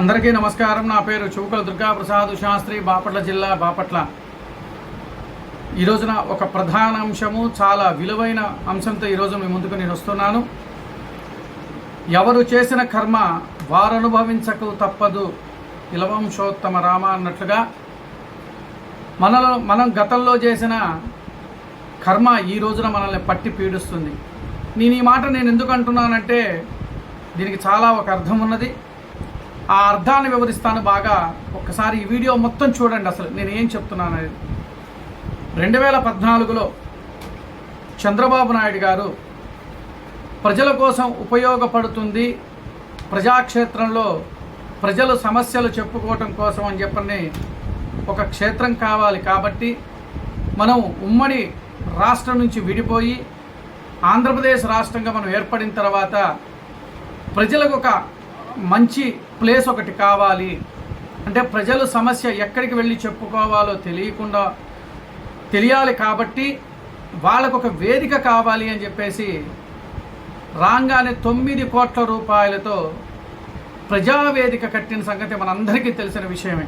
అందరికీ నమస్కారం. నా పేరు చువుకల దుర్గాప్రసాద్ శాస్త్రి బాపట్ల జిల్లా బాపట్ల. ఈ రోజున ఒక ప్రధాన అంశము చాలా విలువైన అంశంతో ఈరోజు మీ ముందుకు నేను వస్తున్నాను. ఎవరు చేసిన కర్మ వారు అనుభవించకు తప్పదు ఇలవంశోత్తమ రామ అన్నట్లుగా. మనలో మనం గతంలో చేసిన కర్మ ఈ రోజున మనల్ని పట్టి పీడిస్తుంది. నేను ఈ మాట నేను ఎందుకు అంటున్నానంటే దీనికి చాలా ఒక అర్థం ఉన్నది. ఆ అర్థాన్ని వివరిస్తాను బాగా. ఒక్కసారి ఈ వీడియో మొత్తం చూడండి అసలు. నేను ఏం చెప్తున్నాను అనేది. రెండు వేల పద్నాలుగులో చంద్రబాబు నాయుడు గారు ప్రజల కోసం ఉపయోగపడుతుంది ప్రజాక్షేత్రంలో ప్రజలు సమస్యలు చెప్పుకోవటం కోసం అని చెప్పని ఒక క్షేత్రం కావాలి కాబట్టి మనం ఉమ్మడి రాష్ట్రం నుంచి విడిపోయి ఆంధ్రప్రదేశ్ రాష్ట్రంగా మనం ఏర్పడిన తర్వాత ప్రజలకు ఒక మంచి ప్లేస్ ఒకటి కావాలి. అంటే ప్రజలు సమస్య ఎక్కడికి వెళ్ళి చెప్పుకోవాలో తెలియకుండా తెలియాలి కాబట్టి వాళ్ళకు ఒక వేదిక కావాలి అని చెప్పేసి రాగానే తొమ్మిది కోట్ల రూపాయలతో ప్రజావేదిక కట్టిన సంగతి మనందరికీ తెలిసిన విషయమే.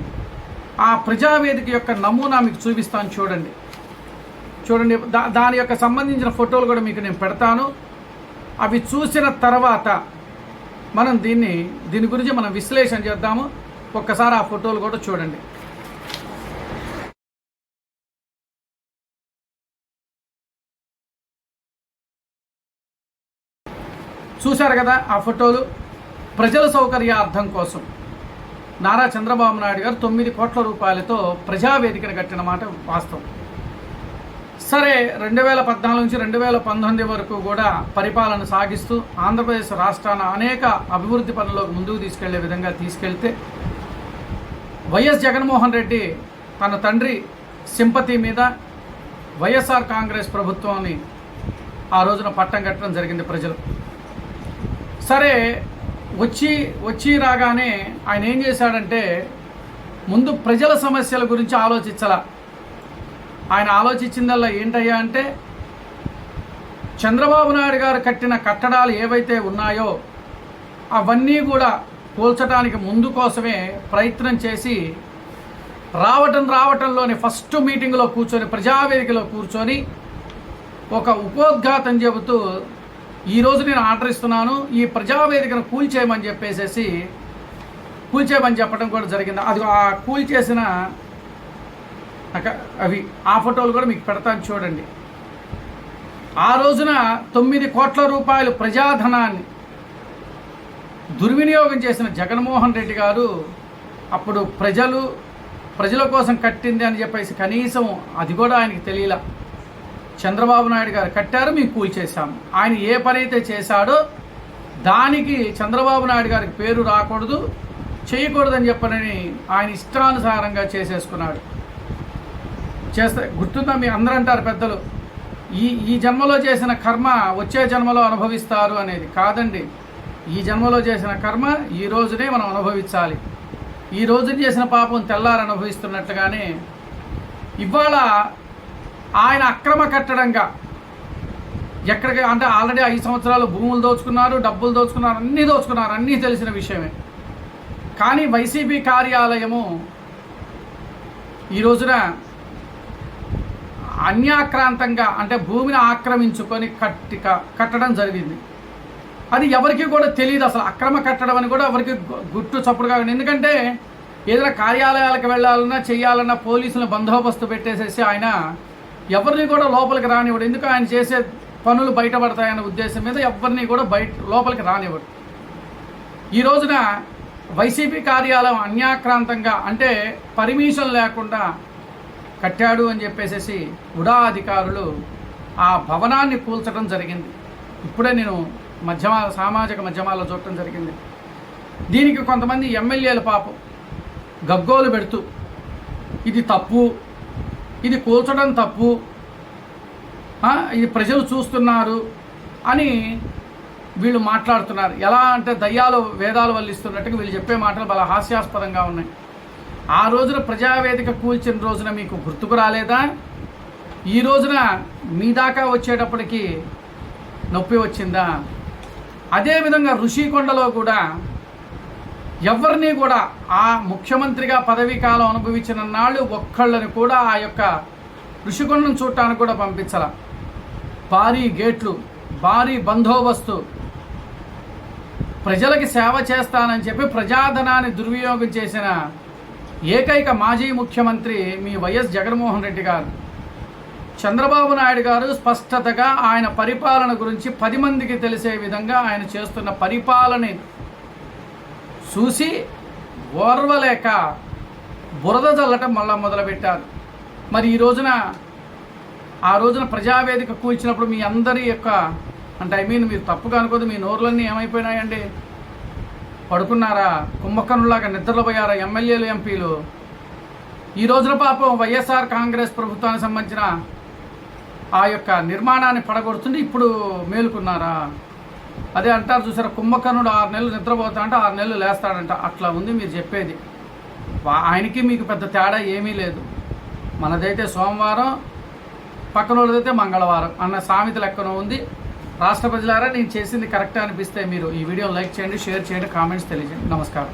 ఆ ప్రజావేదిక యొక్క నమూనా మీకు చూపిస్తాను చూడండి. చూడండి దా దాని యొక్క సంబంధించిన ఫోటోలు కూడా మీకు నేను పెడతాను. అవి చూసిన తర్వాత మనం దీన్ని దీని గురించి మనం విశ్లేషణ చేద్దాము. ఒక్కసారి ఆ ఫోటోలు కూడా చూడండి. చూశారు కదా ఆ ఫోటోలు? ప్రజల సౌకర్యార్థం కోసం. నారా చంద్రబాబు నాయుడు గారు తొమ్మిది కోట్ల రూపాయలతో ప్రజావేదికను కట్టిన మాట వాస్తవం. సరే రెండు వేల పద్నాలుగు నుంచి రెండు వేల పంతొమ్మిది వరకు కూడా పరిపాలన సాగిస్తూ ఆంధ్రప్రదేశ్ రాష్ట్రాన్ని అనేక అభివృద్ధి పనులకు ముందుకు తీసుకెళ్ళే విధంగా తీసుకెళ్తే వైఎస్ జగన్మోహన్ రెడ్డి తన తండ్రి సింపతి మీద వైఎస్ఆర్ కాంగ్రెస్ ప్రభుత్వాన్ని ఆ రోజున పట్టం కట్టడం జరిగింది ప్రజలు. సరే వచ్చి వచ్చి రాగానే ఆయన ఏం చేశాడంటే ముందు ప్రజల సమస్యల గురించి ఆలోచించాల? ఆయన ఆలోచించిందల్లా ఏంటయ్యా అంటే చంద్రబాబు నాయుడు గారు కట్టిన కట్టడాలు ఏవైతే ఉన్నాయో అవన్నీ కూడా కూల్చడానికి ముందు కోసమే ప్రయత్నం చేసి రావటం రావటంలోని ఫస్ట్ మీటింగ్లో కూర్చొని ప్రజావేదికలో కూర్చొని ఒక ఉపోద్ఘాతం చెబుతూ ఈరోజు నేను ఆర్డర్ ఇస్తున్నాను ఈ ప్రజావేదికను కూల్చేయమని చెప్పేసేసి కూల్చేయమని చెప్పడం కూడా జరిగింది. అది ఆ కూల్చేసిన చేసిన అవి ఆ ఫోటోలు కూడా మీకు పెడతాను చూడండి. ఆ రోజున తొమ్మిది కోట్ల రూపాయలు ప్రజాధనాన్ని దుర్వినియోగం చేసిన జగన్మోహన్ రెడ్డి గారు అప్పుడు ప్రజలు ప్రజల కోసం కట్టింది అని చెప్పేసి కనీసం అది కూడా ఆయనకి తెలియలా. చంద్రబాబు నాయుడు గారు కట్టారు మేము కూల్చేశాము ఆయన ఏ పని అయితే చేశాడో దానికి చంద్రబాబు నాయుడు గారికి పేరు రాకూడదు చేయకూడదని చెప్పనని ఆయన ఇష్టానుసారంగా చేసేసుకున్నాడు. చేస్తే గుర్తుందా? మీ అందరూ అంటారు పెద్దలు. ఈ ఈ జన్మలో చేసిన కర్మ వచ్చే జన్మలో అనుభవిస్తారు అనేది కాదండి. ఈ జన్మలో చేసిన కర్మ ఈ రోజునే మనం అనుభవించాలి. ఈ రోజు చేసిన పాపం తెల్లారు అనుభవిస్తున్నట్లుగానే ఇవాళ ఆయన అక్రమ కట్టడంగా ఎక్కడికి అంటే ఆల్రెడీ ఐదు సంవత్సరాలు భూములు దోచుకున్నారు డబ్బులు దోచుకున్నారు అన్నీ దోచుకున్నారు అన్నీ తెలిసిన విషయమే. కానీ వైసీపీ కార్యాలయము ఈ రోజున అన్యాక్రాంతంగా అంటే భూమిని ఆక్రమించుకొని కట్టి క- కట్టడం జరిగింది. అది ఎవరికి కూడా తెలియదు అసలు. అక్రమ కట్టడం అని కూడా ఎవరికి గుట్టు చప్పుడుగా ఎందుకంటే ఏదైనా కార్యాలయాలకు వెళ్ళాలన్నా చేయాలన్నా పోలీసులను బందోబస్తు పెట్టేసేసి ఆయన ఎవరిని కూడా లోపలికి రానివ్వడు. ఎందుకు ఆయన చేసే పనులు బయటపడతాయనే ఉద్దేశం మీద ఎవరిని కూడా బయట లోపలికి రానివ్వడు. ఈ రోజున వైసీపీ కార్యాలయం అన్యాక్రాంతంగా అంటే పర్మిషన్ లేకుండా కట్టాడు అని చెప్పేసేసి ఉడా అధికారులు ఆ భవనాన్ని కూల్చడం జరిగింది. ఇప్పుడే నేను మధ్యమ సామాజిక మధ్యమాల్లో చూడటం జరిగింది. దీనికి కొంతమంది ఎమ్మెల్యేలు పాపం గగ్గోలు పెడుతూ ఇది తప్పు ఇది కూల్చడం తప్పు ఇది ప్రజలు చూస్తున్నారు అని వీళ్ళు మాట్లాడుతున్నారు. ఎలా అంటే దయ్యాలు వేదాలు వల్లిస్తున్నట్టుగా వీళ్ళు చెప్పే మాటలు చాలా హాస్యాస్పదంగా ఉన్నాయి. ఆ రోజున ప్రజావేదిక కూల్చిన రోజున మీకు గుర్తుకు రాలేదా? ఈ రోజున మీ దాకా వచ్చేటప్పటికి నొప్పి వచ్చిందా? అదేవిధంగా ఋషికొండలో కూడా ఎవరిని కూడా ఆ ముఖ్యమంత్రిగా పదవీ కాలం అనుభవించిన నాళ్ళు ఒక్కళ్ళని కూడా ఆ యొక్క ఋషికొండం చూడటానికి కూడా పంపించాల. భారీ గేట్లు భారీ బందోబస్తు. ప్రజలకి సేవ చేస్తానని చెప్పి ప్రజాధనాన్ని దుర్వినియోగం చేసిన ఏకైక మాజీ ముఖ్యమంత్రి మీ వైఎస్ జగన్మోహన్ రెడ్డి గారు. చంద్రబాబు నాయుడు గారు స్పష్టతగా ఆయన పరిపాలన గురించి పది మందికి తెలిసే విధంగా ఆయన చేస్తున్న పరిపాలన చూసి ఓర్వలేక బురద చల్లటం మళ్ళా మొదలుపెట్టారు. మరి ఈ రోజున ఆ రోజున ప్రజావేదిక కూర్చినప్పుడు మీ అందరి యొక్క అంటే ఐ మీన్ మీరు తప్పుగా అనుకోదు మీ నోర్లన్నీ ఏమైపోయినాయండి? పడుకున్నారా? కుంభకర్ణులాగా నిద్రపోయారా ఎమ్మెల్యేలు ఎంపీలు? ఈ రోజున పాపం వైఎస్ఆర్ కాంగ్రెస్ ప్రభుత్వానికి సంబంధించిన ఆ యొక్క నిర్మాణాన్ని పడగొడుతుంటే ఇప్పుడు మేలుకున్నారా? అదే అంటారు చూసారా కుంభకర్ణుడు ఆరు నెలలు నిద్రపోతా అంటే ఆరు నెలలు లేస్తాడంట. అట్లా ఉంది మీరు చెప్పేది. ఆయనకి మీకు పెద్ద తేడా ఏమీ లేదు. మనదైతే సోమవారం పక్కన వాళ్ళదైతే మంగళవారం అన్న సామెత లెక్కన ఉంది. రాష్ట్ర ప్రజలారా నేను చేసింది కరెక్టా అనిపిస్తే మీరు ఈ వీడియో లైక్ చేయండి షేర్ చేయండి కామెంట్స్ తెలియజేయండి. నమస్కారం.